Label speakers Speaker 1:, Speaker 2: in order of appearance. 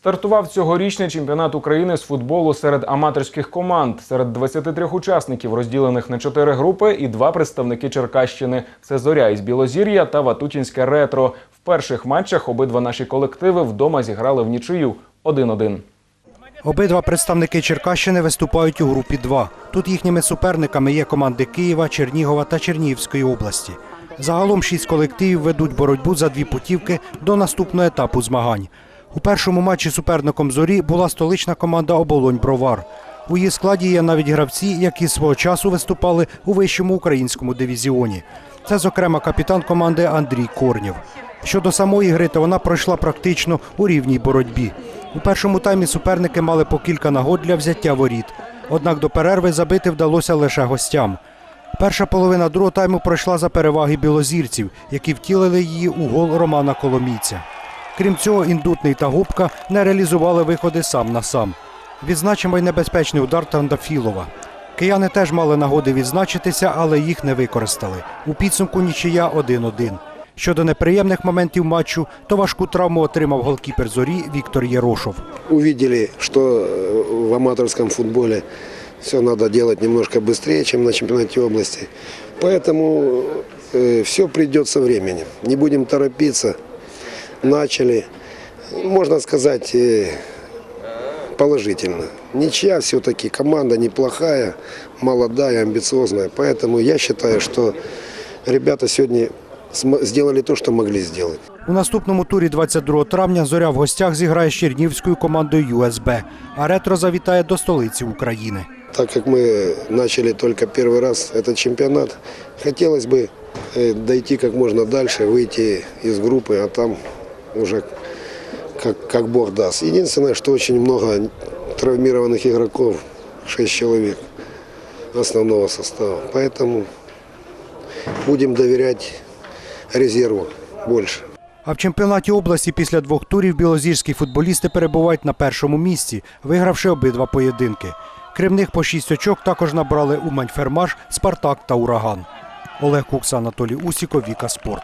Speaker 1: Стартував цьогорічний чемпіонат України з футболу серед аматорських команд. Серед 23 учасників, розділених на чотири групи, і два представники Черкащини. Це Зоря із Білозір'я та Ватутінське ретро. В перших матчах обидва наші колективи вдома зіграли в нічию 1-1.
Speaker 2: Обидва представники Черкащини виступають у групі 2. Тут їхніми суперниками є команди Києва, Чернігова та Чернігівської області. Загалом шість колективів ведуть боротьбу за дві путівки до наступного етапу змагань. У першому матчі суперником зорі була столична команда Оболонь Бровар. У її складі є навіть гравці, які свого часу виступали у вищому українському дивізіоні. Це, зокрема, капітан команди Андрій Корнєв. Щодо самої гри, то вона пройшла практично у рівній боротьбі. У першому таймі суперники мали по кілька нагод для взяття воріт. Однак до перерви забити вдалося лише гостям. Перша половина другого тайму пройшла за переваги білозірців, які втілили її у гол Романа Коломійця. Крім цього, індутний та губка не реалізували виходи сам на сам. Відзначимо й небезпечний удар Тандафілова. Кияни теж мали нагоди відзначитися, але їх не використали. У підсумку нічия 1-1. Щодо неприємних моментів матчу, то важку травму отримав голкіпер зорі Віктор Єрошов.
Speaker 3: увидели, что э, в аматорском футболе все надо делать немножко быстрее, чем на чемпионате области. Поэтому все придет со временем. Не будем торопиться. Начали, можно сказать, э, положительно. Ничья все-таки команда неплохая, молодая, амбициозная. Поэтому я считаю, что ребята сегодня см- сделали то, что могли сделать.
Speaker 2: У наступному турі 22 травня зоря в гостях зіграє з чернівською командою ЮСБ, а ретро завітає до столиці України.
Speaker 3: Так как мы начали только первый раз этот чемпионат, хотелось бы э, дойти как можно дальше, выйти из группы, а там уже как, как Бог даст. Единственное, что очень много травмированных игроков, 6 человек основного состава. Поэтому будем доверять резерву больше.
Speaker 2: А в чемпіонаті області після двох турів білозірські футболісти перебувають на першому місці, вигравши обидва поєдинки. Крім них по шість очок також набрали Умань Фермаш, Спартак та Ураган. Олег Кукса, Анатолій Усіков, Віка Спорт.